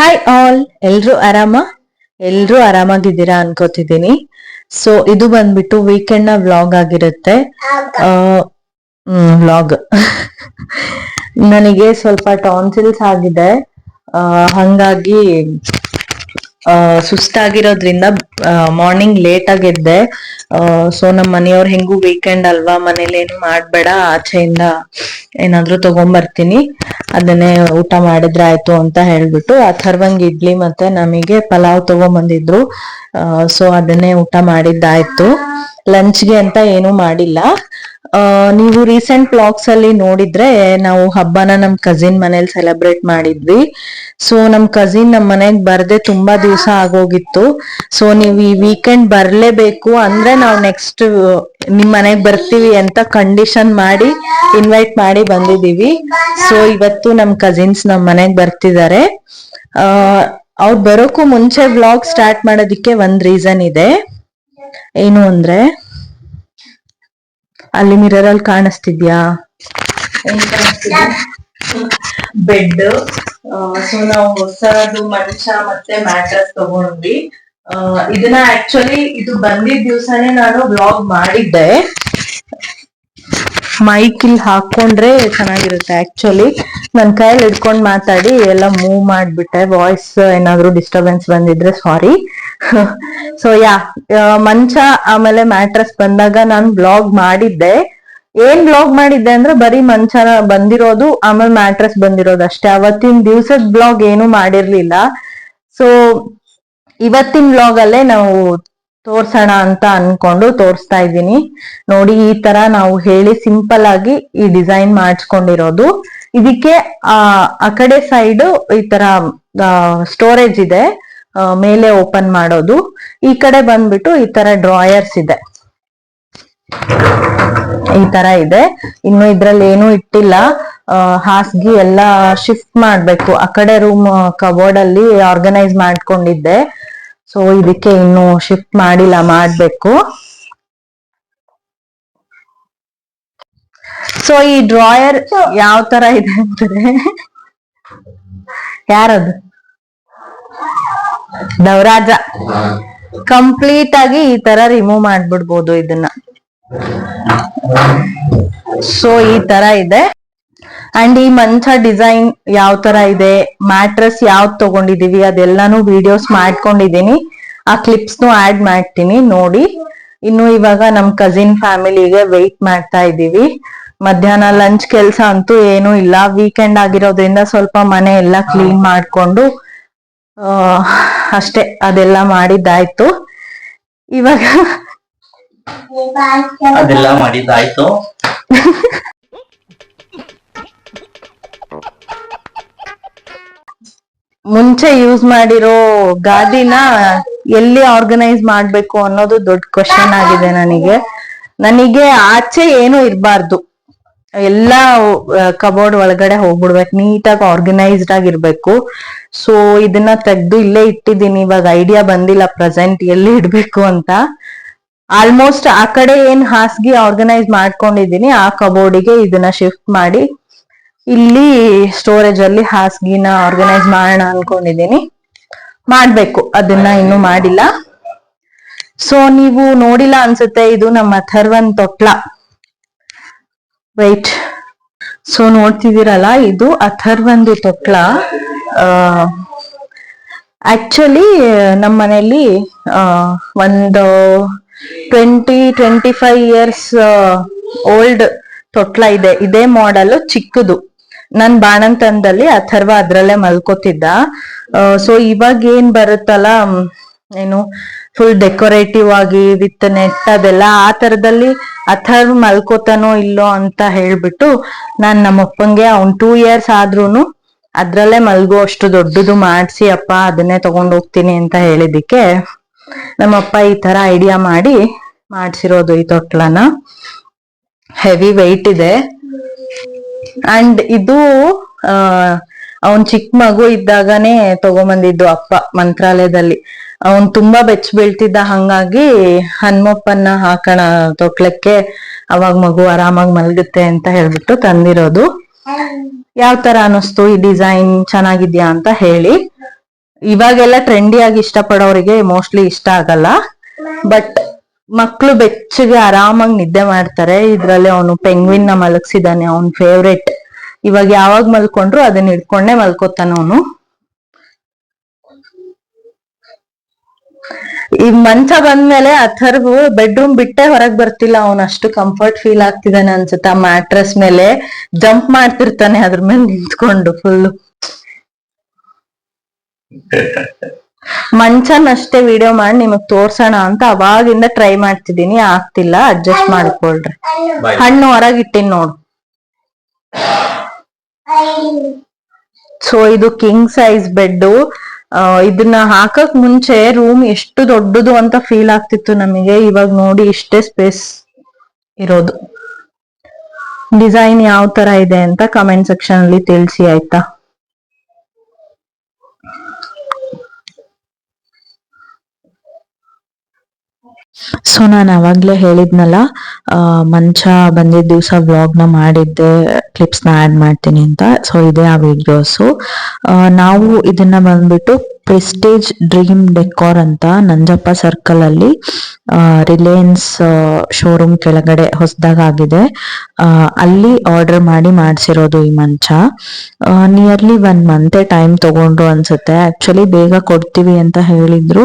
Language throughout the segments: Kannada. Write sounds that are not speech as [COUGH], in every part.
ಹಾಯ್ ಆಲ್ ಎಲ್ರು ಆರಾಮ? ಎಲ್ರು ಆರಾಮಾಗಿದ್ದೀರಾ ಅನ್ಕೋತಿದ್ದೀನಿ. ಸೊ ಇದು ಬಂದ್ಬಿಟ್ಟು ವೀಕೆಂಡ್ನ ವ್ಲಾಗ್ ಆಗಿರುತ್ತೆ. ವ್ಲಾಗ್ ನನಗೆ ಸ್ವಲ್ಪ ಟಾನ್ಸಿಲ್ಸ್ ಆಗಿದೆ. ಹಂಗಾಗಿ ಸುಸ್ತಾಗಿರೋದ್ರಿಂದ ಮಾರ್ನಿಂಗ್ ಲೇಟ್ ಆಗಿದ್ದೆ. ಸೊ ನಮ್ಮ ಮನೆಯವ್ರು ಹೆಂಗೂ ವೀಕೆಂಡ್ ಅಲ್ವಾ, ಮನೇಲಿ ಏನು ಮಾಡ್ಬೇಡ, ಆಚೆಯಿಂದ ಏನಾದ್ರೂ ತಗೊಂಬರ್ತೀನಿ. ಅದನ್ನೇ ಊಟ ಮಾಡಿದ್ರೆ ಆಯ್ತು ಅಂತ ಹೇಳ್ಬಿಟ್ಟು ಅಥರ್ವಂಗ್ ಇಡ್ಲಿ ಮತ್ತೆ ನಮಗೆ ಪಲಾವ್ ತಗೊಂಬಂದಿದ್ರು. ಸೊ ಅದನ್ನೇ ಊಟ ಮಾಡಿದ್ದಾಯ್ತು. ಲಂಚ್ಗೆ ಅಂತ ಏನು ಮಾಡಿಲ್ಲ. ನೀವು ರೀಸೆಂಟ್ ಬ್ಲಾಗ್ಸ್ ಅಲ್ಲಿ ನೋಡಿದ್ರೆ ನಾವು ಹಬ್ಬನ ನಮ್ ಕಸಿನ್ ಮನೇಲಿ ಸೆಲೆಬ್ರೇಟ್ ಮಾಡಿದ್ವಿ. ಸೊ ನಮ್ ಕಸಿನ್ ನಮ್ ಮನೆಗ್ ಬರ್ದೆ ತುಂಬಾ ದಿವಸ ಆಗೋಗಿತ್ತು. ಸೊ ನೀವು ಈ ವೀಕೆಂಡ್ ಬರ್ಲೇಬೇಕು ಅಂದ್ರೆ ನಾವು ನೆಕ್ಸ್ಟ್ ನಿಮ್ ಮನೆಗ್ ಬರ್ತೀವಿ ಅಂತ ಕಂಡೀಷನ್ ಮಾಡಿ ಇನ್ವೈಟ್ ಮಾಡಿ ಬಂದಿದೀವಿ ಸೊ ಇವತ್ತು ನಮ್ ಕಸಿನ್ಸ್ ನಮ್ ಮನೆಗ್ ಬರ್ತಿದ್ದಾರೆ. ಅವ್ರು ಬರೋಕು ಮುಂಚೆ ಬ್ಲಾಗ್ ಸ್ಟಾರ್ಟ್ ಮಾಡೋದಿಕ್ಕೆ ಒಂದ್ ರೀಸನ್ ಇದೆ. ಏನು ಅಂದ್ರೆ ಅಲ್ಲಿ ಮಿರರ್ ಅಲ್ಲಿ ಕಾಣಿಸ್ತಿದ್ಯಾ? ಬೆಡ್ ಸೊ ನಾವು ಹೊಸದು ಮಂಚ ಮತ್ತೆ ಮ್ಯಾಟ್ರಸ್ ತಗೊಂಡ್ವಿ. ಇದನ್ನ ಆಕ್ಚುಲಿ ಇದು ಬಂದಿದ್ ದಿವ್ಸನೇ ನಾನು ಬ್ಲಾಗ್ ಮಾಡಿದ್ದೆ. ಮೈಕ್ ಇಲ್ಲಿ ಹಾಕೊಂಡ್ರೆ ಚೆನ್ನಾಗಿರುತ್ತೆ ಆಕ್ಚುಲಿ ನನ್ ಕೈಯಲ್ಲಿ ಹಿಡ್ಕೊಂಡ್ ಮಾತಾಡಿ ಎಲ್ಲ ಮೂವ್ ಮಾಡ್ಬಿಟ್ಟೆ. ವಾಯ್ಸ್ ಏನಾದ್ರು ಡಿಸ್ಟರ್ಬೆನ್ಸ್ ಬಂದಿದ್ರೆ ಸಾರಿ ಸೊ ಯಾ ಮಂಚ ಆಮೇಲೆ ಮ್ಯಾಟ್ರೆಸ್ ಬಂದಾಗ ನಾನು ಬ್ಲಾಗ್ ಮಾಡಿದ್ದೆ. ಏನ್ ಬ್ಲಾಗ್ ಮಾಡಿದ್ದೆ ಅಂದ್ರೆ ಬರೀ ಮಂಚ ಬಂದಿರೋದು, ಆಮೇಲೆ ಮ್ಯಾಟ್ರೆಸ್ ಬಂದಿರೋದು ಅಷ್ಟೇ. ಅವತ್ತಿನ ದಿವ್ಸದ ಬ್ಲಾಗ್ ಏನು ಮಾಡಿರ್ಲಿಲ್ಲ. ಸೊ ಇವತ್ತಿನ ಬ್ಲಾಗ್ ಅಲ್ಲೇ ನಾವು ತೋರ್ಸೋಣ ಅಂತ ಅನ್ಕೊಂಡು ತೋರಿಸ್ತಾ ಇದ್ದೀನಿ. ನೋಡಿ, ಈ ತರ ನಾವು ಹೇಳಿ ಸಿಂಪಲ್ ಆಗಿ ಈ ಡಿಸೈನ್ ಮಾಡಿಸ್ಕೊಂಡಿರೋದು. ಇದಕ್ಕೆ, ಆ ಕಡೆ ಸೈಡ್ ಈ ತರ ಸ್ಟೋರೇಜ್ ಇದೆ. ಮೇಲೆ ಓಪನ್ ಮಾಡೋದು. ಈ ಕಡೆ ಬಂದ್ಬಿಟ್ಟು ಈ ತರ ಡ್ರಾಯರ್ಸ್ ಇದೆ. ಈ ತರ ಇದೆ. ಇನ್ನು ಇದ್ರಲ್ಲಿ ಏನು ಇಟ್ಟಿಲ್ಲ. ಆ, ಹಾಸ್ಗಿ ಎಲ್ಲ ಶಿಫ್ಟ್ ಮಾಡ್ಬೇಕು. ಆ ಕಡೆ ರೂಮ್ ಕಬೋರ್ಡ್ ಅಲ್ಲಿ ಆರ್ಗನೈಸ್ ಮಾಡ್ಕೊಂಡಿದ್ದೆ. ಸೊ ಇದಕ್ಕೆ ಇನ್ನು ಶಿಫ್ಟ್ ಮಾಡಿಲ್ಲ ಮಾಡ್ಬೇಕು. ಸೊ ಈ ಡ್ರಾಯರ್ ಯಾವ ತರ ಇದೆ ಅಂದ್ರೆ ಯಾರದು? ನವರಾಜ ಕಂಪ್ಲೀಟ್ ಆಗಿ ಈ ತರ ರಿಮೂವ್ ಮಾಡ್ಬಿಡ್ಬೋದು ಇದನ್ನ. ಸೊ ಈ ತರ ಇದೆ. ಅಂಡ್ ಈ ಮಂಚ ಡಿಸೈನ್ ಯಾವ ತರ ಇದೆ? ಮ್ಯಾಟ್ರಸ್ ಯಾವ್ದು ತಗೊಂಡಿದೀವಿ? ಅದೆಲ್ಲಾನು ವಿಡಿಯೋಸ್ ಮಾಡ್ಕೊಂಡಿದೀನಿ. ಆ ಕ್ಲಿಪ್ಸ್ ನು ಆಡ್ ಮಾಡ್ತೀನಿ, ನೋಡಿ. ಇನ್ನು ಇವಾಗ ನಮ್ ಕಸಿನ್ ಫ್ಯಾಮಿಲಿಗೆ ವೆಯ್ಟ್ ಮಾಡ್ತಾ ಇದೀವಿ ಮಧ್ಯಾಹ್ನ ಲಂಚ್ ಕೆಲ್ಸ ಅಂತೂ ಏನು ಇಲ್ಲ. ವೀಕೆಂಡ್ ಆಗಿರೋದ್ರಿಂದ ಸ್ವಲ್ಪ ಮನೆ ಎಲ್ಲ ಕ್ಲೀನ್ ಮಾಡ್ಕೊಂಡು ಅಷ್ಟೇ ಅದೆಲ್ಲ ಮಾಡಿದ್ದಾಯ್ತು. ಇವಾಗ ಅದೆಲ್ಲ ಮಾಡಿದ್ದಾಯ್ತು. ಮುಂಚೆ ಯೂಸ್ ಮಾಡಿರೋ ಗಾದಿನ ಎಲ್ಲಿ ಆರ್ಗನೈಸ್ ಮಾಡ್ಬೇಕು ಅನ್ನೋದು ದೊಡ್ಡ ಕ್ವಶನ್ ಆಗಿದೆ ನನಗೆ. ನನಗೆ ಆಚೆ ಏನು ಇರಬಾರ್ದು. ಎಲ್ಲ ಕಬೋರ್ಡ್ ಒಳಗಡೆ ಹೋಗ್ಬಿಡ್ಬೇಕು. ನೀಟಾಗಿ ಆರ್ಗನೈಸ್ಡ್ ಆಗಿರ್ಬೇಕು ಸೊ ಇದನ್ನ ತೆಗ್ದು ಇಲ್ಲೇ ಇಟ್ಟಿದ್ದೀನಿ. ಇವಾಗ ಐಡಿಯಾ ಬಂದಿಲ್ಲ ಪ್ರೆಸೆಂಟ್ ಎಲ್ಲಿ ಇಡ್ಬೇಕು ಅಂತ. ಆಲ್ಮೋಸ್ಟ್ ಆ ಕಡೆ ಏನ್ ಹಾಸಿಗೆ ಆರ್ಗನೈಸ್ ಮಾಡ್ಕೊಂಡಿದ್ದೀನಿ, ಆ ಕಬೋರ್ಡಿಗೆ ಇದನ್ನ ಶಿಫ್ಟ್ ಮಾಡಿ, ಇಲ್ಲಿ ಸ್ಟೋರೇಜ್ ಅಲ್ಲಿ ಹಾಸಿಗೆನ ಆರ್ಗನೈಸ್ ಮಾಡೋಣ ಅನ್ಕೊಂಡಿದೀನಿ ಮಾಡ್ಬೇಕು. ಅದನ್ನ ಇನ್ನು ಮಾಡಿಲ್ಲ. ಸೊ ನೀವು ನೋಡಿಲ್ಲ ಅನ್ಸುತ್ತೆ, ಇದು ನಮ್ಮ ಥರ್ವನ್ ತೊಟ್ಲ. ವೈಟ್ ಸೊ ನೋಡ್ತಿದ್ದೀರಲ್ಲ, ಇದು ಅಥರ್ವಂದು ತೊಟ್ಲ. ಆಕ್ಚುಲಿ ನಮ್ಮ ಮನೆಯಲ್ಲಿ ಒಂದು twenty twenty five years old ತೊಟ್ಲ ಇದೆ. ಇದೇ ಮಾಡೆಲ್ ಚಿಕ್ಕದು. ನನ್ ಬಾಣಂತನದಲ್ಲಿ ಅಥರ್ವ ಅದ್ರಲ್ಲೇ ಮಲ್ಕೋತಿದ್ದ. ಸೊ ಇವಾಗ ಏನ್ ಬರುತ್ತಲ್ಲ, ಏನು ಫುಲ್ ಡೆಕೋರೇಟಿವ್ ಆಗಿ ವಿತ್ ನೆಟ್ ಅದೆಲ್ಲ ಆ ತರದಲ್ಲಿ ಅಥರ್ವ್ ಮಲ್ಕೋತಾನೋ ಇಲ್ಲೋ ಅಂತ ಹೇಳ್ಬಿಟ್ಟು ನಾನ್ ನಮ್ಮ ಅಪ್ಪಂಗೆ ಅವ್ನ್ ಟೂ ಇಯರ್ಸ್ ಆದ್ರೂನು ಅದ್ರಲ್ಲೇ ಮಲ್ಗೋ ಅಷ್ಟು ದೊಡ್ಡದು ಮಾಡ್ಸಿ ಅಪ್ಪ ಅದನ್ನೇ ತಗೊಂಡ್ ಹೋಗ್ತೀನಿ ಅಂತ ಹೇಳಿದಿಕ್ಕೆ ನಮ್ಮಪ್ಪ ಈ ತರ ಐಡಿಯಾ ಮಾಡಿ ಮಾಡ್ಸಿರೋದು ಈ ತೊಟ್ಲನ. ಹೆವಿ ವೆಯ್ಟ್ ಇದೆ. ಅಂಡ್ ಇದು ಅವನ್ ಚಿಕ್ಕ ಮಗು ಇದ್ದಾಗನೇ ತಗೊಂಬಂದಿದ್ದು ಅಪ್ಪ ಮಂತ್ರಾಲಯದಲ್ಲಿ. ಅವನ್ ತುಂಬಾ ಬೆಚ್ಚ ಬೀಳ್ತಿದ್ದ ಹಂಗಾಗಿ ಹನುಮಪ್ಪನ್ನ ಹಾಕೋಣ ತೊಕ್ಲಕ್ಕೆ ಅವಾಗ ಮಗು ಆರಾಮಾಗಿ ಮಲಗುತ್ತೆ ಅಂತ ಹೇಳ್ಬಿಟ್ಟು ತಂದಿರೋದು. ಯಾವ ತರ ಅನಿಸ್ತು ಈ ಡಿಸೈನ್ ಚೆನ್ನಾಗಿದ್ಯಾ ಅಂತ ಹೇಳಿ. ಇವಾಗೆಲ್ಲ ಟ್ರೆಂಡಿ ಆಗಿ ಇಷ್ಟಪಡೋರಿಗೆ ಮೋಸ್ಟ್ಲಿ ಇಷ್ಟ ಆಗಲ್ಲ. ಬಟ್ ಮಕ್ಳು ಬೆಚ್ಚಗೆ ಆರಾಮಾಗಿ ನಿದ್ದೆ ಮಾಡ್ತಾರೆ. ಇದ್ರಲ್ಲಿ ಅವನು ಪೆಂಗ್ವಿನ್ನ ಮಲಗಿಸಿದಾನೆ, ಅವನ್ ಫೇವ್ರೆಟ್ ಇವಾಗ ಯಾವಾಗ ಮಲ್ಕೊಂಡ್ರು ಅದನ್ನ ಹಿಡ್ಕೊಂಡೆ ಮಲ್ಕೋತಾನ ಅವನು. ಈ ಮಂಚ ಬಂದ್ಮೇಲೆ ಅಥರ್ವು ಬೆಡ್ರೂಮ್ ಬಿಟ್ಟೆ ಹೊರಗ್ ಬರ್ತಿಲ್ಲ ಅವನು. ಅಷ್ಟು ಕಂಫರ್ಟ್ ಫೀಲ್ ಆಗ್ತಿದ್ದಾನೆ ಅನ್ಸುತ್ತೆ ಆ ಮ್ಯಾಟ್ರೆಸ್ ಮೇಲೆ. ಜಂಪ್ ಮಾಡ್ತಿರ್ತಾನೆ ಅದ್ರ ಮೇಲೆ ನಿಂತ್ಕೊಂಡು ಫುಲ್ ಮಂಚನಷ್ಟೇ ವಿಡಿಯೋ ಮಾಡಿ ನಿಮಗ್ ತೋರ್ಸೋಣ ಅಂತ ಅವಾಗಿಂದ ಟ್ರೈ ಮಾಡ್ತಿದೀನಿ ಆಗ್ತಿಲ್ಲ ಅಡ್ಜಸ್ಟ್ ಮಾಡ್ಕೊಳ್ರಿ. ಹಣ್ಣು ಹೊರಗಿಟ್ಟಿನ್ ನೋಡು. ಸೊ ಇದು ಕಿಂಗ್ ಸೈಜ್ ಬೆಡ್ ಇದನ್ನ ಹಾಕಕ್ ಮುಂಚೆ ರೂಮ್ ಎಷ್ಟು ದೊಡ್ಡದು ಅಂತ ಫೀಲ್ ಆಗ್ತಿತ್ತು ನಮಗೆ. ಇವಾಗ ನೋಡಿ ಇಷ್ಟೇ ಸ್ಪೇಸ್ ಇರೋದು. ಡಿಸೈನ್ ಯಾವ ತರ ಇದೆ ಅಂತ ಕಮೆಂಟ್ ಸೆಕ್ಷನ್ ಅಲ್ಲಿ ತಿಳಿಸಿ, ಆಯ್ತಾ? ಸೊ ನಾನು ಅವಾಗ್ಲೇ ಹೇಳಿದ್ನಲ್ಲ ಮಂಚ ಬಂದಿದ್ದ ದಿವಸ ವ್ಲಾಗ್ನ ಮಾಡಿದ್ದೆ ಕ್ಲಿಪ್ಸ್ನ ಆಡ್ ಮಾಡ್ತೀನಿ ಅಂತ. ಸೊ ಇದೇ ಆ ವಿಡಿಯೋಸು ನಾವು ಇದನ್ನ ಬಂದ್ಬಿಟ್ಟು ಪ್ರೆಸ್ಟೇಜ್ ಡ್ರೀಮ್ ಡೆಕೋರ್ ಅಂತ ನಂಜಪ್ಪ ಸರ್ಕಲ್ ಅಲ್ಲಿ ರಿಲಯನ್ಸ್ ಶೋರೂಮ್ ಕೆಳಗಡೆ ಹೊಸದಾಗಿದೆ ಅಲ್ಲಿ ಆರ್ಡರ್ ಮಾಡಿ ಮಾಡಿಸಿರೋದು ಈ ಮಂಚ. ನಿಯರ್ಲಿ ಒನ್ ಮಂತ್ ಟೈಮ್ ತಗೊಂಡ್ರು ಅನ್ಸುತ್ತೆ. ಆಕ್ಚುಲಿ ಬೇಗ ಕೊಡ್ತೀವಿ ಅಂತ ಹೇಳಿದ್ರು.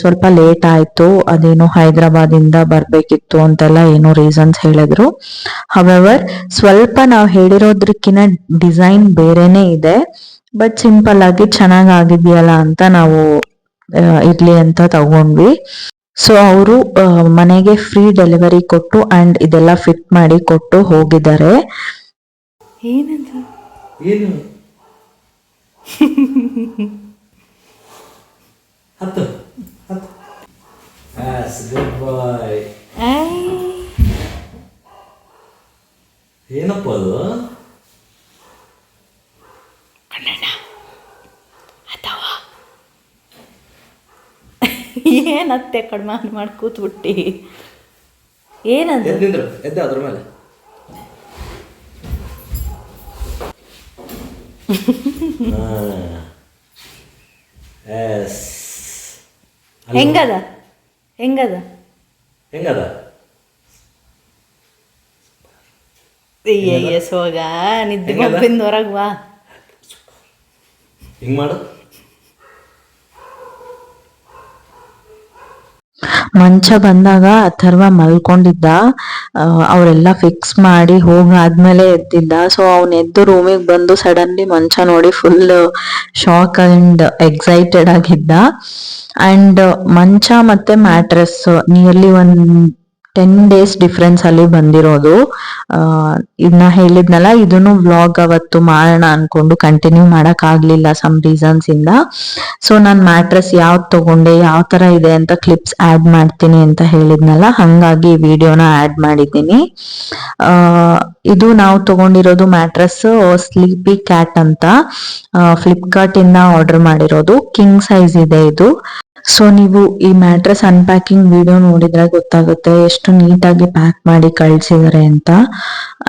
ಸ್ವಲ್ಪ ಲೇಟ್ ಆಯ್ತು. ಅದೇನು ಹೈದರಾಬಾದ್ ಇಂದ ಬರ್ಬೇಕಿತ್ತು ಅಂತೆಲ್ಲ ಏನೋ ರೀಸನ್ಸ್ ಹೇಳಿದ್ರು. ಹವೆವರ್ ಸ್ವಲ್ಪ ನಾವು ಹೇಳಿರೋದ್ರಕ್ಕಿಂತ ಡಿಸೈನ್ ಬೇರೆನೆ ಇದೆ. ಬಟ್ ಸಿಂಪಲ್ ಆಗಿ ಚೆನ್ನಾಗ್ ಆಗಿದೆಯಲ್ಲ ಅಂತ ನಾವು ಇರಲಿ ಅಂತ ತಗೊಂಡ್ವಿ. ಸೊ ಅವರು ಮನೆಗೆ ಫ್ರೀ ಡೆಲಿವರಿ ಕೊಟ್ಟು ಅಂಡ್ ಇದೆಲ್ಲ ಫಿಟ್ ಮಾಡಿ ಕೊಟ್ಟು ಹೋಗಿದ್ದಾರೆ. [LAUGHS] ಏನಪ್ಪ ಏನು ಹತ್ತು ಅಥವಾ? ಏನತ್ತೆ ಕಡಿಮೆ ಮಾಡಿ ಕೂತ್ಬಿಟ್ಟಿ? ಏನಂತ ಎದ್ದು ಅದ್ರ ಮೇಲೆ. ಹೆಂಗದ? ಹೆಂಗದ? ಹೆಂಗದ? ಅಯ್ಯಯ್ಯ ಸೋಗ ನಿದ್ದೆ? ಮಬ್ಬಿಂದ ಹೊರಗೆ ಬಾ. ಹಿಂಗ್ ಮಾಡು. ಮಂಚ ಬಂದಾಗ ಅಥರ್ವ ಮಲ್ಕೊಂಡಿದ್ದ. ಅವರೆಲ್ಲ ಫಿಕ್ಸ್ ಮಾಡಿ ಹೋಗಾದ್ಮೇಲೆ ಎದ್ದಿದ್ದ. ಸೊ ಅವ್ನ್ ಎದ್ದು ರೂಮಿಗೆ ಬಂದು ಸಡನ್ಲಿ ಮಂಚ ನೋಡಿ ಫುಲ್ ಶಾಕ್ ಅಂಡ್ ಎಕ್ಸೈಟೆಡ್ ಆಗಿದ್ದ. ಅಂಡ್ ಮಂಚ ಮತ್ತೆ ಮ್ಯಾಟ್ರೆಸ್ ನಿಯರ್ಲಿ ಒಂದ್ ಟೆನ್ ಡೇಸ್ ಡಿಫ್ರೆನ್ಸ್ ಅಲ್ಲಿ ಬಂದಿರೋದು. ಇದನ್ನ ಹೇಳಿದ್ನಲ್ಲ, ಇದನ್ನು ವ್ಲಾಗ್ ಅವತ್ತು ಮಾಡೋಣ ಅನ್ಕೊಂಡು ಕಂಟಿನ್ಯೂ ಮಾಡಕ್ ಆಗ್ಲಿಲ್ಲ ಸಮ್ ರೀಸನ್ಸ್ ಇಂದ. ಸೊ ನಾನು ಮ್ಯಾಟ್ರೆಸ್ ಯಾವ್ದು ತಗೊಂಡೆ, ಯಾವ ತರ ಇದೆ ಅಂತ ಕ್ಲಿಪ್ಸ್ ಆಡ್ ಮಾಡ್ತೀನಿ ಅಂತ ಹೇಳಿದ್ನಲ್ಲ, ಹಂಗಾಗಿ ವಿಡಿಯೋನ ಆಡ್ ಮಾಡಿದ್ದೀನಿ. ಇದು ನಾವು ತಗೊಂಡಿರೋದು ಮ್ಯಾಟ್ರೆಸ್ ಸ್ಲೀಪಿ ಕ್ಯಾಟ್ ಅಂತ. ಫ್ಲಿಪ್ಕಾರ್ಟ್ ಇಂದ ಆರ್ಡರ್ ಮಾಡಿರೋದು. ಕಿಂಗ್ ಸೈಜ್ ಇದೆ ಇದು. ಸೊ ನೀವು ಈ ಮ್ಯಾಟ್ರೆಸ್ ಅನ್ಪ್ಯಾಕಿಂಗ್ ವಿಡಿಯೋ ನೋಡಿದ್ರೆ ಗೊತ್ತಾಗುತ್ತೆ ಎಷ್ಟು ನೀಟಾಗಿ ಪ್ಯಾಕ್ ಮಾಡಿ ಕಳ್ಸಿದಾರೆ ಅಂತ.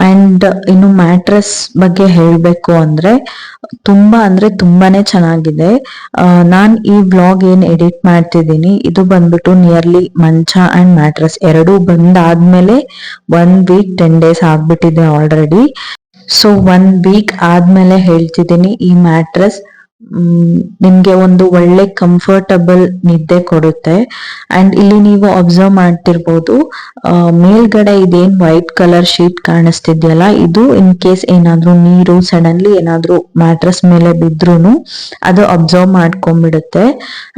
ಅಂಡ್ ಇನ್ನು ಮ್ಯಾಟ್ರೆಸ್ ಬಗ್ಗೆ ಹೇಳಬೇಕು ಅಂದ್ರೆ ತುಂಬಾ ಅಂದ್ರೆ ತುಂಬಾನೇ ಚೆನ್ನಾಗಿದೆ. ನಾನು ನಾನ್ ಈ ವ್ಲಾಗ್ ಏನ್ ಎಡಿಟ್ ಮಾಡ್ತಿದ್ದೀನಿ, ಇದು ಬಂದ್ಬಿಟ್ಟು ನಿಯರ್ಲಿ ಮಂಚ ಅಂಡ್ ಮ್ಯಾಟ್ರೆಸ್ ಎರಡೂ ಬಂದಾದ್ಮೇಲೆ ಒನ್ ವೀಕ್ ಟೆನ್ ಡೇಸ್ ಆಗ್ಬಿಟ್ಟಿದೆ ಆಲ್ರೆಡಿ ಸೊ ಒನ್ ವೀಕ್ ಆದ್ಮೇಲೆ ಹೇಳ್ತಿದ್ದೀನಿ ಈ ಮ್ಯಾಟ್ರೆಸ್ ನಿಮ್ಗೆ ಒಂದು ಒಳ್ಳೆ ಕಂಫರ್ಟಬಲ್ ನಿದ್ದೆ ಕೊಡುತ್ತೆ. ಅಂಡ್ ಇಲ್ಲಿ ನೀವು ಅಬ್ಸರ್ವ್ ಮಾಡ್ತಿರ್ಬೋದು ಮೇಲ್ಗಡೆ ಇದೇನ್ ವೈಟ್ ಕಲರ್ ಶೀಟ್ ಕಾಣಿಸ್ತಿದ್ಯಲ್ಲ, ಇದು ಇನ್ ಕೇಸ್ ಏನಾದ್ರೂ ನೀರು ಸಡನ್ಲಿ ಏನಾದ್ರೂ ಮ್ಯಾಟ್ರೆಸ್ ಮೇಲೆ ಬಿದ್ರೂನು ಅದು ಅಬ್ಸರ್ವ್ ಮಾಡ್ಕೊಂಡ್ಬಿಡುತ್ತೆ.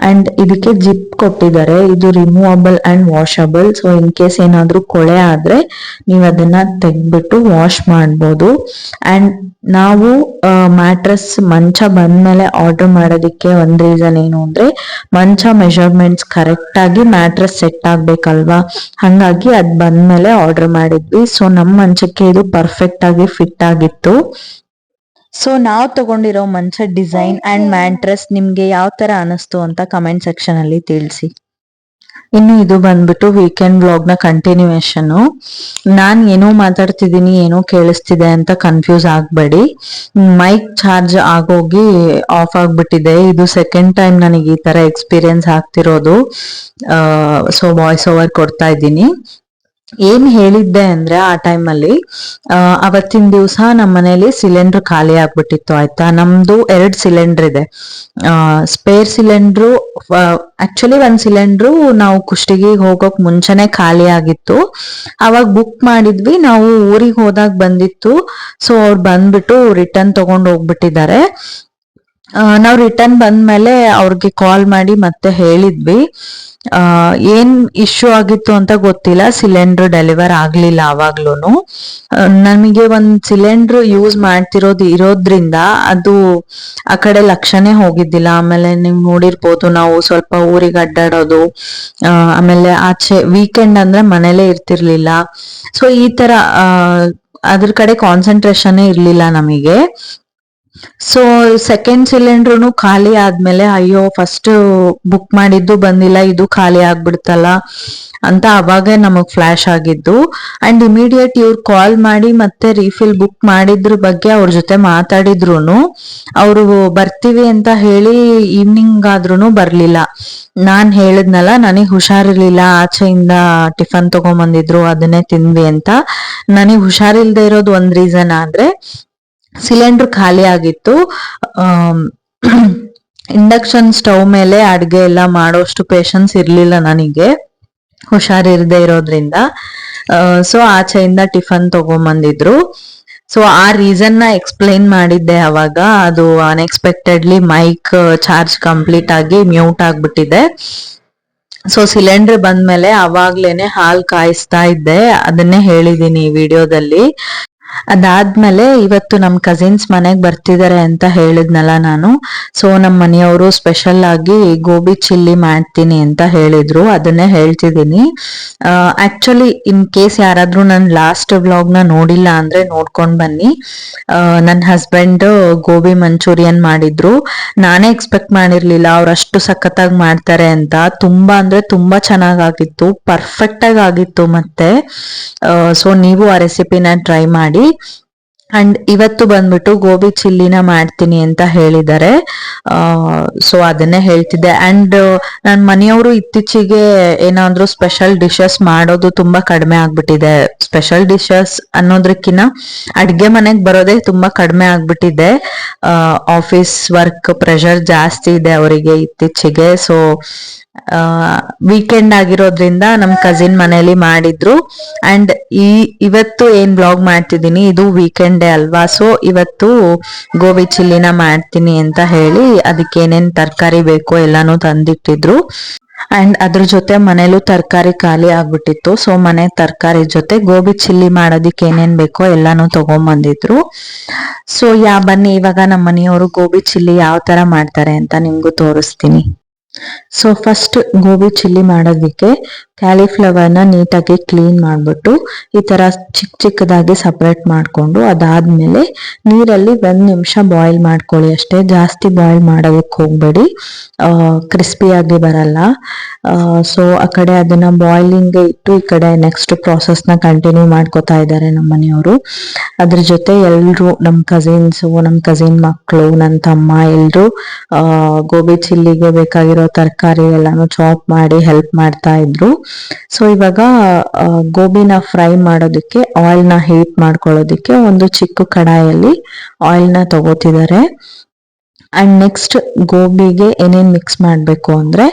ಅಂಡ್ ಇದಕ್ಕೆ ಜಿಪ್ ಕೊಟ್ಟಿದ್ದಾರೆ, ಇದು removable and washable so in case ಏನಾದ್ರೂ ಕೊಳೆ ಆದ್ರೆ ನೀವು ಅದನ್ನ ತೆಗ್ದ್ಬಿಟ್ಟು ವಾಶ್ ಮಾಡ್ಬೋದು. ಅಂಡ್ ನಾವು ಮ್ಯಾಟ್ರಸ್ ಮಂಚ ಬಂದ್ಮೇಲೆ ಆರ್ಡರ್ ಮಾಡೋದಕ್ಕೆ ಒಂದ್ ರೀಸನ್ ಏನು ಅಂದ್ರೆ ಮಂಚ ಮೆಷರ್ಮೆಂಟ್ಸ್ ಕರೆಕ್ಟ್ ಆಗಿ ಮ್ಯಾಟ್ರೆಸ್ ಸೆಟ್ ಆಗ್ಬೇಕಲ್ವಾ? ಹಂಗಾಗಿ ಅದ್ ಬಂದ್ಮೇಲೆ ಆರ್ಡರ್ ಮಾಡಿದ್ವಿ. ಸೊ ನಮ್ ಮಂಚಕ್ಕೆ ಇದು ಪರ್ಫೆಕ್ಟ್ ಆಗಿ ಫಿಟ್ ಆಗಿತ್ತು. ಸೊ ನಾವ್ ತಗೊಂಡಿರೋ ಮಂಚ ಡಿಸೈನ್ ಅಂಡ್ ಮ್ಯಾಟ್ರೆಸ್ ನಿಮ್ಗೆ ಯಾವ ತರ ಅನಿಸ್ತು ಅಂತ ಕಮೆಂಟ್ ಸೆಕ್ಷನ್ ಅಲ್ಲಿ ತಿಳಿಸಿ. ಇನ್ನು ಇದು ಬಂದ್ಬಿಟ್ಟು ವೀಕೆಂಡ್ ಬ್ಲಾಗ್ನ ಕಂಟಿನ್ಯೂಯೇಷನ್ ನಾನ್ ಏನೋ ಮಾತಾಡ್ತಿದ್ದೀನಿ, ಏನೋ ಕೇಳಿಸ್ತಿದೆ ಅಂತ ಕನ್ಫ್ಯೂಸ್ ಆಗ್ಬೇಡಿ. ಮೈಕ್ ಚಾರ್ಜ್ ಆಗೋಗಿ ಆಫ್ ಆಗ್ಬಿಟ್ಟಿದೆ. ಇದು ಸೆಕೆಂಡ್ ಟೈಮ್ ನನಗೆ ಈ ತರ ಎಕ್ಸ್ಪೀರಿಯನ್ಸ್ ಆಗ್ತಿರೋದು. ಸೊ ವಾಯ್ಸ್ ಓವರ್ ಕೊಡ್ತಾ ಇದ್ದೀನಿ. ಏನ್ ಹೇಳಿದ್ದೆ ಅಂದ್ರೆ ಆ ಟೈಮಲ್ಲಿ ಅವತ್ತಿನ ದಿವಸ ನಮ್ಮ ಮನೇಲಿ ಸಿಲಿಂಡರ್ ಖಾಲಿ ಆಗ್ಬಿಟ್ಟಿತ್ತು, ಆಯ್ತಾ? ನಮ್ದು ಎರಡ್ ಸಿಲಿಂಡರ್ ಇದೆ. ಸ್ಪೇರ್ ಸಿಲಿಂಡ್ರು ಆಕ್ಚುಲಿ ಒಂದ್ ಸಿಲಿಂಡ್ರು ನಾವು ಕುಷ್ಟಿಗೆ ಹೋಗೋಕ್ ಮುಂಚೆನೆ ಖಾಲಿ ಆಗಿತ್ತು. ಅವಾಗ ಬುಕ್ ಮಾಡಿದ್ವಿ, ನಾವು ಊರಿಗೆ ಹೋದಾಗ ಬಂದಿತ್ತು. ಸೊ ಅವ್ರು ಬಂದ್ಬಿಟ್ಟು ರಿಟರ್ನ್ ತಗೊಂಡ್ ಹೋಗ್ಬಿಟ್ಟಿದ್ದಾರೆ. ನಾವು ರಿಟರ್ನ್ ಬಂದ್ಮೇಲೆ ಅವ್ರಿಗೆ ಕಾಲ್ ಮಾಡಿ ಮತ್ತೆ ಹೇಳಿದ್ವಿ. ಏನ್ ಇಶ್ಯೂ ಆಗಿತ್ತು ಅಂತ ಗೊತ್ತಿಲ್ಲ. ಸಿಲಿಂಡರ್ ಡೆಲಿವರ್ ಆಗ್ಲಿಲ್ಲ ಅವಾಗ್ಲೂನು ನಮಗೆ ಒಂದ್ ಸಿಲಿಂಡರ್ ಯೂಸ್ ಮಾಡ್ತಿರೋದು ಇರೋದ್ರಿಂದ ಅದು ಆ ಕಡೆ ಲಕ್ಷನೇ ಹೋಗಿದ್ದಿಲ್ಲ. ಆಮೇಲೆ ನೀವು ನೋಡಿರ್ಬೋದು ನಾವು ಸ್ವಲ್ಪ ಊರಿಗೆ ಅಡ್ಡಾಡೋದು. ಆಮೇಲೆ ಆಚೆ ವೀಕೆಂಡ್ ಅಂದ್ರೆ ಮನೇಲೆ ಇರ್ತಿರ್ಲಿಲ್ಲ. ಸೊ ಈ ತರ ಅದ್ರ ಕಡೆ ಕಾನ್ಸಂಟ್ರೇಷನ್ ಇರ್ಲಿಲ್ಲ ನಮಗೆ. ಸೊ ಸೆಕೆಂಡ್ ಸಿಲಿಂಡ್ರೂ ಖಾಲಿ ಆದ್ಮೇಲೆ, ಅಯ್ಯೋ ಫಸ್ಟ್ ಬುಕ್ ಮಾಡಿದ್ದು ಬಂದಿಲ್ಲ, ಇದು ಖಾಲಿ ಆಗ್ಬಿಡ್ತಲ್ಲ ಅಂತ ಅವಾಗ ನಮಗ್ ಫ್ಲಾಶ್ ಆಗಿದ್ದು. ಅಂಡ್ ಇಮಿಡಿಯೇಟ್ ಇವ್ರು ಕಾಲ್ ಮಾಡಿ ಮತ್ತೆ ರೀಫಿಲ್ ಬುಕ್ ಮಾಡಿದ್ರ ಬಗ್ಗೆ ಅವ್ರ ಜೊತೆ ಮಾತಾಡಿದ್ರು ಅವರು ಬರ್ತೀವಿ ಅಂತ ಹೇಳಿ ಈವ್ನಿಂಗ್ ಆದ್ರೂ ಬರ್ಲಿಲ್ಲ. ನಾನ್ ಹೇಳಿದ್ನಲ್ಲ, ನನಗ್ ಹುಷಾರಿರ್ಲಿಲ್ಲ, ಆಚೆಯಿಂದ ಟಿಫನ್ ತಗೊಂಬಂದಿದ್ರು, ಅದನ್ನೇ ತಿಂದ್ವಿ ಅಂತ. ನನಗ್ ಹುಷಾರಿಲ್ದೇ ಇರೋದು ಒಂದ್ ರೀಸನ್ ಆದ್ರೆ ಸಿಲಿಂಡರ್ ಖಾಲಿ ಆಗಿತ್ತು. ಇಂಡಕ್ಷನ್ ಸ್ಟವ್ ಮೇಲೆ ಅಡ್ಗೆ ಎಲ್ಲ ಮಾಡೋಷ್ಟು ಪೇಶನ್ಸ್ ಇರ್ಲಿಲ್ಲ ನನಗೆ. ಹುಷಾರಿರದೆ ಇರೋದ್ರಿಂದ. ಸೊ ಆಚೆಯಿಂದ ಟಿಫನ್ ತಗೊಂಬಂದಿದ್ರು. ಸೊ ಆ ರೀಸನ್ನ ಎಕ್ಸ್ಪ್ಲೈನ್ ಮಾಡಿದ್ದೆ ಅವಾಗ. ಅದು ಅನ್ಎಕ್ಸ್ಪೆಕ್ಟೆಡ್ಲಿ ಮೈಕ್ ಚಾರ್ಜ್ ಕಂಪ್ಲೀಟ್ ಆಗಿ ಮ್ಯೂಟ್ ಆಗ್ಬಿಟ್ಟಿದೆ. ಸೊ ಸಿಲಿಂಡರ್ ಬಂದ್ಮೇಲೆ ಅವಾಗ್ಲೇನೆ ಹಾಲು ಕಾಯಿಸ್ತಾ ಇದ್ದೆ. ಅದನ್ನೇ ಹೇಳಿದೀನಿ ವಿಡಿಯೋದಲ್ಲಿ ಅದಾದ್ಮೇಲೆ ಇವತ್ತು ನಮ್ ಕಸಿನ್ಸ್ ಮನೆಗೆ ಬರ್ತಿದಾರೆ ಅಂತ ಹೇಳಿದ್ನಲ್ಲ ನಾನು. ಸೊ ನಮ್ ಮನೆಯವರು ಸ್ಪೆಷಲ್ ಆಗಿ ಗೋಬಿ ಚಿಲ್ಲಿ ಮಾಡ್ತೀನಿ ಅಂತ ಹೇಳಿದ್ರು. ಅದನ್ನೇ ಹೇಳ್ತಿದ್ದೀನಿ. ಆಕ್ಚುಲಿ ಇನ್ ಕೇಸ್ ಯಾರಾದ್ರೂ ನನ್ ಲಾಸ್ಟ್ ಬ್ಲಾಗ್ನ ನೋಡಿಲ್ಲ ಅಂದ್ರೆ ನೋಡ್ಕೊಂಡ್ ಬನ್ನಿ. ನನ್ನ ಹಸ್ಬೆಂಡ್ ಗೋಬಿ ಮಂಚೂರಿಯನ್ ಮಾಡಿದ್ರು. ನಾನೇ ಎಕ್ಸ್ಪೆಕ್ಟ್ ಮಾಡಿರ್ಲಿಲ್ಲ ಅವ್ರು ಅಷ್ಟು ಸಖತ್ತಾಗಿ ಮಾಡ್ತಾರೆ ಅಂತ. ತುಂಬಾ ಅಂದ್ರೆ ತುಂಬಾ ಚೆನ್ನಾಗಾಗಿತ್ತು. ಪರ್ಫೆಕ್ಟ್ ಆಗಿ ಆಗಿತ್ತು ಮತ್ತೆ. ಸೊ ನೀವು ಆ ರೆಸಿಪಿನ ಟ್ರೈ ಮಾಡಿ. ಅಂಡ್ ಇವತ್ತು ಬಂದ್ಬಿಟ್ಟು ಗೋಬಿ ಚಿಲ್ಲಿನ ಮಾಡ್ತೀನಿ ಅಂತ ಹೇಳಿದ್ದಾರೆ. ಸೊ ಅದನ್ನೇ ಹೇಳ್ತಿದ್ದೆ. ಅಂಡ್ ನನ್ನ ಮನೆಯವರು ಇತ್ತೀಚೆಗೆ ಏನಾದ್ರೂ ಸ್ಪೆಷಲ್ ಡಿಶಸ್ ಮಾಡೋದು ತುಂಬಾ ಕಡಿಮೆ ಆಗ್ಬಿಟ್ಟಿದೆ. ಸ್ಪೆಷಲ್ ಡಿಶಸ್ ಅನ್ನೋದಕ್ಕಿಂತ ಅಡ್ಗೆ ಮನೆಗೆ ಬರೋದೇ ತುಂಬಾ ಕಡಿಮೆ ಆಗ್ಬಿಟ್ಟಿದೆ. ಆಫೀಸ್ ವರ್ಕ್ ಪ್ರೆಷರ್ ಜಾಸ್ತಿ ಇದೆ ಅವರಿಗೆ ಇತ್ತೀಚೆಗೆ. ಸೊ ವೀಕೆಂಡ್ ಆಗಿರೋದ್ರಿಂದ ನಮ್ ಕಸಿನ್ ಮನೇಲಿ ಮಾಡಿದ್ರು. ಅಂಡ್ ಈ, ಇವತ್ತು ಏನ್ ಬ್ಲಾಗ್ ಮಾಡ್ತಿದ್ದೀನಿ, ಇದು ವೀಕೆಂಡೇ ಅಲ್ವಾ? ಸೊ ಇವತ್ತು ಗೋಬಿ ಚಿಲ್ಲಿನ ಮಾಡ್ತೀನಿ ಅಂತ ಹೇಳಿ ಅದಕ್ಕೆ ಏನೇನ್ ತರಕಾರಿ ಬೇಕೋ ಎಲ್ಲಾನು ತಂದಿಟ್ಟಿದ್ರು. ಅಂಡ್ ಅದ್ರ ಜೊತೆ ಮನೇಲೂ ತರಕಾರಿ ಖಾಲಿ ಆಗ್ಬಿಟ್ಟಿತ್ತು. ಸೊ ಮನೆ ತರಕಾರಿ ಜೊತೆ ಗೋಬಿ ಚಿಲ್ಲಿ ಮಾಡೋದಿಕ್ಕೆ ಏನೇನ್ ಬೇಕೋ ಎಲ್ಲಾನು ತಗೊಂಬಂದಿದ್ರು. ಸೊ ಯಾ, ಬನ್ನಿ, ಇವಾಗ ನಮ್ಮ ಮನೆಯವರು ಗೋಬಿ ಚಿಲ್ಲಿ ಯಾವ ತರ ಮಾಡ್ತಾರೆ ಅಂತ ನಿಮ್ಗೂ ತೋರಿಸ್ತೀನಿ. ಸೊ ಫಸ್ಟ್ ಗೋಬಿ ಚಿಲ್ಲಿ ಮಾಡೋದಕ್ಕೆ ಕ್ಯಾಲಿಫ್ಲವರ್ನ ನೀಟಾಗಿ ಕ್ಲೀನ್ ಮಾಡಿಬಿಟ್ಟು ಈ ಥರ ಚಿಕ್ಕ ಚಿಕ್ಕದಾಗಿ ಸಪ್ರೇಟ್ ಮಾಡಿಕೊಂಡು ಅದಾದಮೇಲೆ ನೀರಲ್ಲಿ ಒಂದು ನಿಮಿಷ ಬಾಯ್ಲ್ ಮಾಡ್ಕೊಳ್ಳಿ ಅಷ್ಟೇ. ಜಾಸ್ತಿ ಬಾಯ್ಲ್ ಮಾಡೋದಕ್ಕೆ ಹೋಗ್ಬೇಡಿ. ಕ್ರಿಸ್ಪಿಯಾಗಿ ಬರಲ್ಲ. ಸೊ ಆ ಕಡೆ ಅದನ್ನ ಬಾಯ್ಲಿಂಗ್ ಇಟ್ಟು ಈ ಕಡೆ ನೆಕ್ಸ್ಟ್ ಪ್ರಾಸೆಸ್ನ ಕಂಟಿನ್ಯೂ ಮಾಡ್ಕೋತಾ ಇದ್ದಾರೆ ನಮ್ಮ ಮನೆಯವರು. ಅದ್ರ ಜೊತೆ ಎಲ್ಲರೂ ನಮ್ಮ ಕಸಿನ್ಸು ನಮ್ಮ ಕಸಿನ್ ಮಕ್ಕಳು ನನ್ನ ತಮ್ಮ ಎಲ್ಲರೂ ಗೋಬಿ ಚಿಲ್ಲಿಗೆ ಬೇಕಾಗಿರೋ ತರಕಾರಿ ಎಲ್ಲಾನು ಚಾಪ್ ಮಾಡಿ ಹೆಲ್ಪ್ ಮಾಡ್ತಾ ಇದ್ರು. ಸೊ ಇವಾಗ ಗೋಬಿನ ಫ್ರೈ ಮಾಡೋದಕ್ಕೆ ಆಯಿಲ್ನ ಹೀಟ್ ಮಾಡ್ಕೊಳ್ಳೋದಕ್ಕೆ ಒಂದು ಚಿಕ್ಕ ಕಡಾಯಲ್ಲಿ ಆಯಿಲ್ನ ತಗೋತಿದ್ದಾರೆ. ಅಂಡ್ ನೆಕ್ಸ್ಟ್ ಗೋಬಿಗೆ ಏನೇನ್ ಮಿಕ್ಸ್ ಮಾಡಬೇಕು ಅಂದ್ರೆ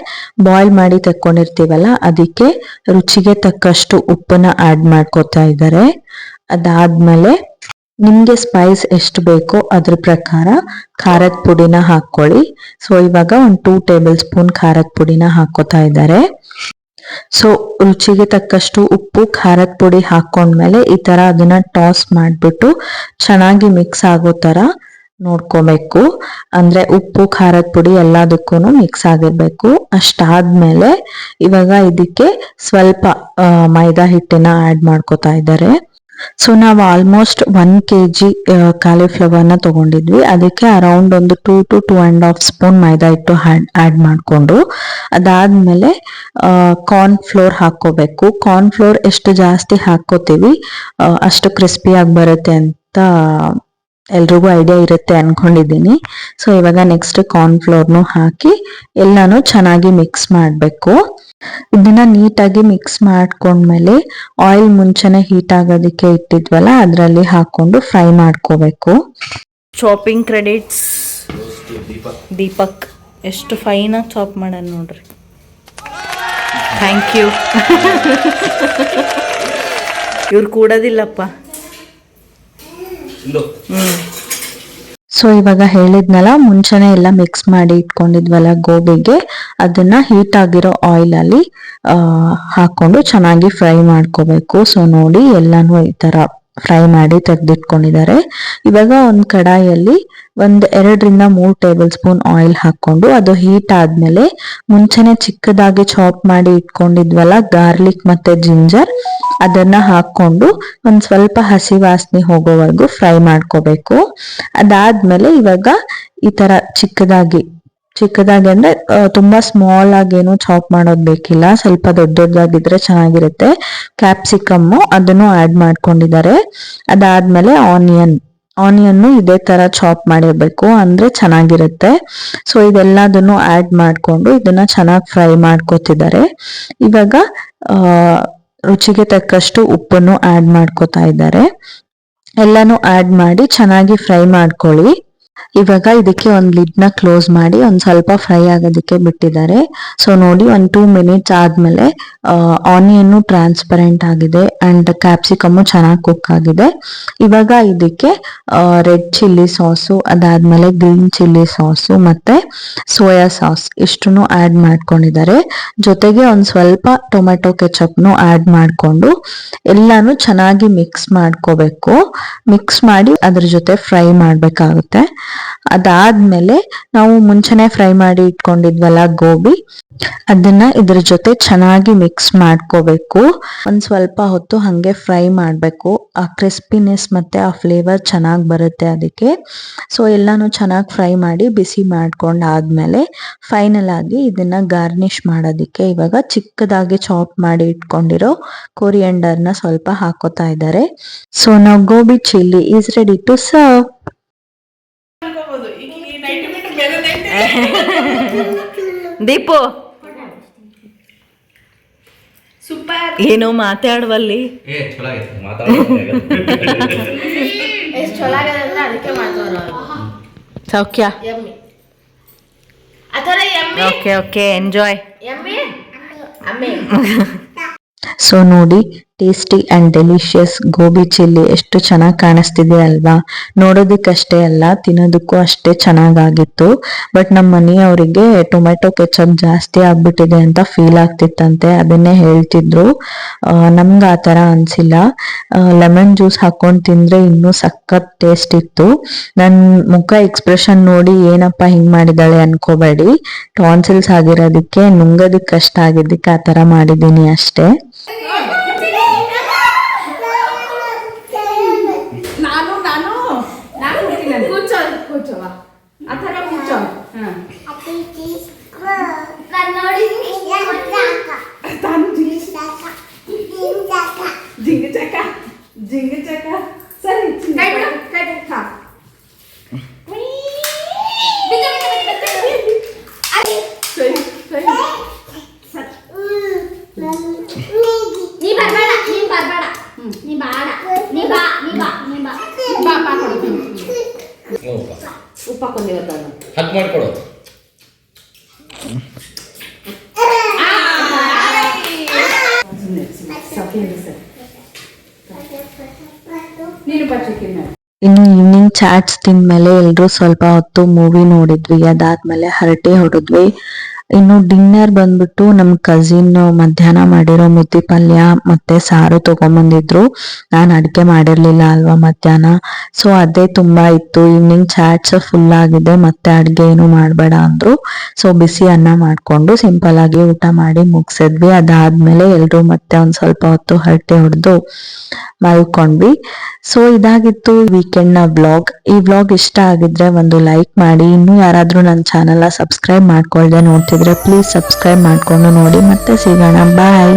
ಬಾಯ್ಲ್ ಮಾಡಿ ತಕ್ಕೊಂಡಿರ್ತೀವಲ್ಲ, ಅದಕ್ಕೆ ರುಚಿಗೆ ತಕ್ಕಷ್ಟು ಉಪ್ಪನ್ನ ಆಡ್ ಮಾಡ್ಕೋತಾ ಇದ್ದಾರೆ. ಅದಾದ್ಮೇಲೆ ನಿಮ್ಗೆ ಸ್ಪೈಸ್ ಎಷ್ಟು ಬೇಕೋ ಅದ್ರ ಪ್ರಕಾರ ಖಾರದ ಪುಡಿನ ಹಾಕೊಳ್ಳಿ ಸೊ ಇವಾಗ ಒಂದು ಟೂ ಟೇಬಲ್ ಸ್ಪೂನ್ ಖಾರದ ಪುಡಿನ ಹಾಕೋತಾ ಇದ್ದಾರೆ. ಸೊ ರುಚಿಗೆ ತಕ್ಕಷ್ಟು ಉಪ್ಪು, ಖಾರದ ಪುಡಿ ಹಾಕೊಂಡ್ಮೇಲೆ ಈ ತರ ಅದನ್ನ ಟಾಸ್ ಮಾಡಿಬಿಟ್ಟು ಚೆನ್ನಾಗಿ ಮಿಕ್ಸ್ ಆಗೋ ತರ ನೋಡ್ಕೋಬೇಕು. ಅಂದ್ರೆ ಉಪ್ಪು, ಖಾರದ ಪುಡಿ ಎಲ್ಲದಕ್ಕೂ ಮಿಕ್ಸ್ ಆಗಿರ್ಬೇಕು. ಅಷ್ಟಾದ್ಮೇಲೆ ಇವಾಗ ಇದಕ್ಕೆ ಸ್ವಲ್ಪ ಮೈದಾ ಹಿಟ್ಟಿನ ಆಡ್ ಮಾಡ್ಕೋತಾ ಇದ್ದಾರೆ. ಸೊ ನಾವು ಆಲ್ಮೋಸ್ಟ್ ಒನ್ ಕೆ ಜಿ ಕಾಲಿಫ್ಲವರ್ನ ತಗೊಂಡಿದ್ವಿ. ಅದಕ್ಕೆ ಅರೌಂಡ್ ಒಂದು two to two and half spoon maida ಹಿಟ್ಟು ಆ್ಯಡ್ ಮಾಡಿಕೊಂಡು, ಅದಾದಮೇಲೆ ಕಾರ್ನ್ ಫ್ಲೋರ್ ಹಾಕ್ಕೋಬೇಕು. ಕಾರ್ನ್ ಫ್ಲೋರ್ ಎಷ್ಟು ಜಾಸ್ತಿ ಹಾಕ್ಕೋತೀವಿ ಅಷ್ಟು ಕ್ರಿಸ್ಪಿಯಾಗಿ ಬರುತ್ತೆ ಅಂತ ಎಲ್ರಿಗೂ ಐಡಿಯಾ ಇರುತ್ತೆ ಅನ್ಕೊಂಡಿದ್ದೀನಿ. ಸೊ ಇವಾಗ ನೆಕ್ಸ್ಟ್ ಕಾರ್ನ್ ಫ್ಲೋರ್ನು ಹಾಕಿ ಎಲ್ಲಾನು ಚೆನ್ನಾಗಿ ಮಿಕ್ಸ್ ಮಾಡಬೇಕು. ಇದನ್ನ ನೀಟಾಗಿ ಮಿಕ್ಸ್ ಮಾಡ್ಕೊಂಡ್ಮೇಲೆ ಆಯಿಲ್ ಮುಂಚೆನೆ ಹೀಟ್ ಆಗೋದಕ್ಕೆ ಇಟ್ಟಿದ್ವಲ್ಲ ಅದರಲ್ಲಿ ಹಾಕೊಂಡು ಫ್ರೈ ಮಾಡ್ಕೋಬೇಕು. ಚಾಪಿಂಗ್ ಕ್ರೆಡಿಟ್ಸ್ ದೀಪಕ್ ದೀಪಕ್ ಎಷ್ಟು ಫೈನಾಗಿ ಚಾಪ್ ಮಾಡೋಣ ನೋಡ್ರಿ. ಥ್ಯಾಂಕ್ ಯು ಇವ್ರು ಕೂಡೋದಿಲ್ಲಪ್ಪ. ಸೊ ಇವಾಗ ಹೇಳಿದ್ನಲ್ಲ, ಮುಂಚೆನೆ ಎಲ್ಲ ಮಿಕ್ಸ್ ಮಾಡಿ ಇಟ್ಕೊಂಡಿದ್ವಲ್ಲ ಗೋಬಿಗೆ, ಅದನ್ನ ಹೀಟ್ ಆಗಿರೋ ಆಯಿಲ್ ಅಲ್ಲಿ ಹಾಕೊಂಡು ಚೆನ್ನಾಗಿ ಫ್ರೈ ಮಾಡ್ಕೋಬೇಕು. ಸೊ ನೋಡಿ, ಎಲ್ಲಾನು ಈ ತರ ಫ್ರೈ ಮಾಡಿ ತೆಗೆದಿಟ್ಕೊಂಡಿದ್ದಾರೆ. ಇವಾಗ ಒಂದು ಕಡಾಯಲ್ಲಿ ಒಂದು ಎರಡರಿಂದ ಮೂರು ಟೇಬಲ್ ಸ್ಪೂನ್ ಆಯಿಲ್ ಹಾಕೊಂಡು ಅದು ಹೀಟ್ ಆದ್ಮೇಲೆ ಮುಂಚೆನೆ ಚಿಕ್ಕದಾಗಿ ಚಾಪ್ ಮಾಡಿ ಇಟ್ಕೊಂಡಿದ್ವಲ್ಲ ಗಾರ್ಲಿಕ್ ಮತ್ತೆ ಜಿಂಜರ್, ಅದನ್ನ ಹಾಕೊಂಡು ಒಂದ್ ಸ್ವಲ್ಪ ಹಸಿ ವಾಸನೆ ಹೋಗೋವರೆಗೂ ಫ್ರೈ ಮಾಡ್ಕೋಬೇಕು. ಅದಾದ್ಮೇಲೆ ಇವಾಗ ಈ ತರ ಚಿಕ್ಕದಾಗಿ ಚಿಕ್ಕದಾಗಿ ಅಂದ್ರೆ ತುಂಬಾ ಸ್ಮಾಲ್ ಆಗೇನು ಚಾಪ್ ಮಾಡೋದ್ ಬೇಕಿಲ್ಲ. ಸ್ವಲ್ಪ ದೊಡ್ಡ ದೊಡ್ಡದಾಗಿದ್ರೆ ಚೆನ್ನಾಗಿರುತ್ತೆ. ಕ್ಯಾಪ್ಸಿಕಮ್ ಅದನ್ನು ಆಡ್ ಮಾಡ್ಕೊಂಡಿದ್ದಾರೆ. ಅದಾದ್ಮೇಲೆ ಆನಿಯನ್ ಆನಿಯನ್ನು ಇದೇ ತರ ಚಾಪ್ ಮಾಡಿರ್ಬೇಕು. ಅಂದ್ರೆ ಚೆನ್ನಾಗಿರುತ್ತೆ. ಸೊ ಇದೆಲ್ಲದನ್ನು ಆಡ್ ಮಾಡ್ಕೊಂಡು ಇದನ್ನ ಚೆನ್ನಾಗಿ ಫ್ರೈ ಮಾಡ್ಕೋತಿದ್ದಾರೆ. ಇವಾಗ ರುಚಿಗೆ ತಕ್ಕಷ್ಟು ಉಪ್ಪನ್ನು ಆಡ್ ಮಾಡ್ಕೋತಾ ಇದ್ದಾರೆ. ಎಲ್ಲಾನು ಆಡ್ ಮಾಡಿ ಚೆನ್ನಾಗಿ ಫ್ರೈ ಮಾಡ್ಕೊಳ್ಳಿ. ಇವಾಗ ಇದಕ್ಕೆ ಒಂದು ಲಿಡ್ ಕ್ಲೋಸ್ ಮಾಡಿ ಒಂದ್ ಸ್ವಲ್ಪ ಫ್ರೈ ಆಗೋದಕ್ಕೆ ಬಿಟ್ಟಿದ್ದಾರೆ. ಸೊ ನೋಡಿ ಒಂದು ಟೂ ಮಿನಿಟ್ಸ್ ಆದ್ಮೇಲೆ ಆನಿಯನ್ ಟ್ರಾನ್ಸ್ಪರೆಂಟ್ ಆಗಿದೆ ಅಂಡ್ ಕ್ಯಾಪ್ಸಿಕಮ್ ಚೆನ್ನಾಗಿ ಕುಕ್ ಆಗಿದೆ. ಇವಾಗ ಇದಕ್ಕೆ ರೆಡ್ ಚಿಲ್ಲಿ ಸಾಸು ಅದಾದ್ಮೇಲೆ ಗ್ರೀನ್ ಚಿಲ್ಲಿ ಸಾಸು ಮತ್ತೆ ಸೋಯಾ ಸಾಸ್ ಇಷ್ಟನ್ನು ಆಡ್ ಮಾಡ್ಕೊಂಡಿದ್ದಾರೆ. ಜೊತೆಗೆ ಒಂದ್ ಸ್ವಲ್ಪ ಟೊಮೆಟೊ ಕೆಚಪ್ನು ಆಡ್ ಮಾಡಿಕೊಂಡು ಎಲ್ಲಾನು ಚೆನ್ನಾಗಿ ಮಿಕ್ಸ್ ಮಾಡ್ಕೋಬೇಕು. ಮಿಕ್ಸ್ ಮಾಡಿ ಅದ್ರ ಜೊತೆ ಫ್ರೈ ಮಾಡ್ಬೇಕಾಗುತ್ತೆ. ಅದಾದ್ಮೇಲೆ ನಾವು ಮುಂಚೆನೆ ಫ್ರೈ ಮಾಡಿ ಇಟ್ಕೊಂಡಿದ್ವಲ್ಲ ಗೋಬಿ, ಅದನ್ನ ಇದ್ರ ಜೊತೆ ಚೆನ್ನಾಗಿ ಮಿಕ್ಸ್ ಮಾಡ್ಕೋಬೇಕು. ಒಂದ್ ಸ್ವಲ್ಪ ಹೊತ್ತು ಹಂಗೆ ಫ್ರೈ ಮಾಡಬೇಕು. ಆ ಕ್ರಿಸ್ಪಿನೆಸ್ ಮತ್ತೆ ಆ ಫ್ಲೇವರ್ ಚೆನ್ನಾಗಿ ಬರುತ್ತೆ ಅದಕ್ಕೆ. ಸೊ ಎಲ್ಲಾನು ಚೆನ್ನಾಗಿ ಫ್ರೈ ಮಾಡಿ ಬಿಸಿ ಮಾಡ್ಕೊಂಡ್ ಆದ್ಮೇಲೆ ಫೈನಲ್ ಆಗಿ ಇದನ್ನ ಗಾರ್ನಿಶ್ ಮಾಡೋದಿಕ್ಕೆ ಇವಾಗ ಚಿಕ್ಕದಾಗಿ ಚಾಪ್ ಮಾಡಿ ಇಟ್ಕೊಂಡಿರೋ ಕೊರಿಯಂಡರ್ನ ಸ್ವಲ್ಪ ಹಾಕೋತಾ ಇದ್ದಾರೆ. ಸೊ ನಾವು gobi chilli is ready to serve [LAUGHS] Deepu. ಏನೋ ಮಾತಾಡುವಲ್ಲಿ? [LAUGHS] ಸೌಖ್ಯ. Okay okay enjoy. ಸೊ [LAUGHS] ನೋಡಿ tasty and delicious gobi chilli ಎಷ್ಟು ಚೆನ್ನಾಗಿ ಕಾಣಿಸ್ತಿದೆ ಅಲ್ವಾ? ನೋಡೋದಕ್ಕಷ್ಟೇ ಅಲ್ಲ, ತಿನ್ನೋದಕ್ಕೂ ಅಷ್ಟೇ ಚೆನ್ನಾಗಾಗಿತ್ತು. ಬಟ್ ನಮ್ಮ ಮನೆಯವರಿಗೆ ಟೊಮೆಟೊ ಕೆಚಪ್ ಜಾಸ್ತಿ ಆಗ್ಬಿಟ್ಟಿದೆ ಅಂತ ಫೀಲ್ ಆಗ್ತಿತ್ತಂತೆ, ಅದನ್ನೇ ಹೇಳ್ತಿದ್ರು. ನಮ್ಗೆ ಆ ಥರ ಅನ್ಸಿಲ್ಲ. ಲೆಮನ್ ಜ್ಯೂಸ್ ಹಾಕೊಂಡು ತಿಂದರೆ ಇನ್ನೂ ಸಖತ್ ಟೇಸ್ಟ್ ಇತ್ತು. ನನ್ನ ಮುಖ ಎಕ್ಸ್ಪ್ರೆಷನ್ ನೋಡಿ ಏನಪ್ಪ ಹಿಂಗ್ ಮಾಡಿದಾಳೆ ಅನ್ಕೋಬೇಡಿ. ಟಾನ್ಸಿಲ್ಸ್ ಆಗಿರೋದಕ್ಕೆ ನುಂಗೋದಕ್ಕೆ ಕಷ್ಟ ಆಗಿದ್ದಕ್ಕೆ ಆ ಥರ ಮಾಡಿದ್ದೀನಿ ಅಷ್ಟೇ. జింగిచక్క జింగిచక్క సరే ఇచ్చింది. ಚಾಟ್ಸ್ ತಿಂದ್ಮೇಲೆ ಎಲ್ರು ಸ್ವಲ್ಪ ಹೊತ್ತು ಮೂವಿ ನೋಡಿದ್ವಿ. ಅದಾದ್ಮೇಲೆ ಹರಟೆ ಹೊಡೆದ್ವಿ ಇನ್ನು ಡಿನ್ನರ್ ಬಂದ್ಬಿಟ್ಟು ನಮ್ ಕಸಿನ್ ಮಧ್ಯಾಹ್ನ ಮಾಡಿರೋ ಮುದ್ದೆ ಪಲ್ಯ ಮತ್ತೆ ಸಾರು ತಗೊಂಬಂದಿದ್ರು. ನಾನು ಅಡ್ಗೆ ಮಾಡಿರ್ಲಿಲ್ಲ ಅಲ್ವಾ ಮಧ್ಯಾಹ್ನ? ಸೊ ಅದೇ ತುಂಬಾ ಇತ್ತು. ಈವ್ನಿಂಗ್ ಚಾಟ್ಸ್ ಫುಲ್ ಆಗಿದೆ. ಮತ್ತೆ ಅಡಿಗೆ ಏನು ಮಾಡಬೇಡ ಅಂದ್ರು. ಸೊ ಬಿಸಿ ಅನ್ನ ಮಾಡ್ಕೊಂಡು ಸಿಂಪಲ್ ಆಗಿ ಊಟ ಮಾಡಿ ಮುಗಿಸಿದ್ವಿ. ಅದಾದ್ಮೇಲೆ ಎಲ್ರು ಮತ್ತೆ ಒಂದ್ ಸ್ವಲ್ಪ ಹೊತ್ತು ಹರಟೆ ಹೊಡೆದು ಮಲ್ಕೊಂಡ್ವಿ. ಸೊ ಇದಾಗಿತ್ತು ವೀಕೆಂಡ್ನ ಬ್ಲಾಗ್ ಈ ಬ್ಲಾಗ್ ಇಷ್ಟ ಆಗಿದ್ರೆ ಒಂದು ಲೈಕ್ ಮಾಡಿ. ಇನ್ನು ಯಾರಾದ್ರೂ ನನ್ನ ಚಾನೆಲ್ ಸಬ್ಸ್ಕ್ರೈಬ್ ಮಾಡ್ಕೊಳ್ದೆ ನೋಡ್ತಿದ್ರೆ ಪ್ಲೀಸ್ ಸಬ್ಸ್ಕ್ರೈಬ್ ಮಾಡ್ಕೊಂಡು ನೋಡಿ. ಮತ್ತೆ ಸಿಗೋಣ. ಬಾಯ್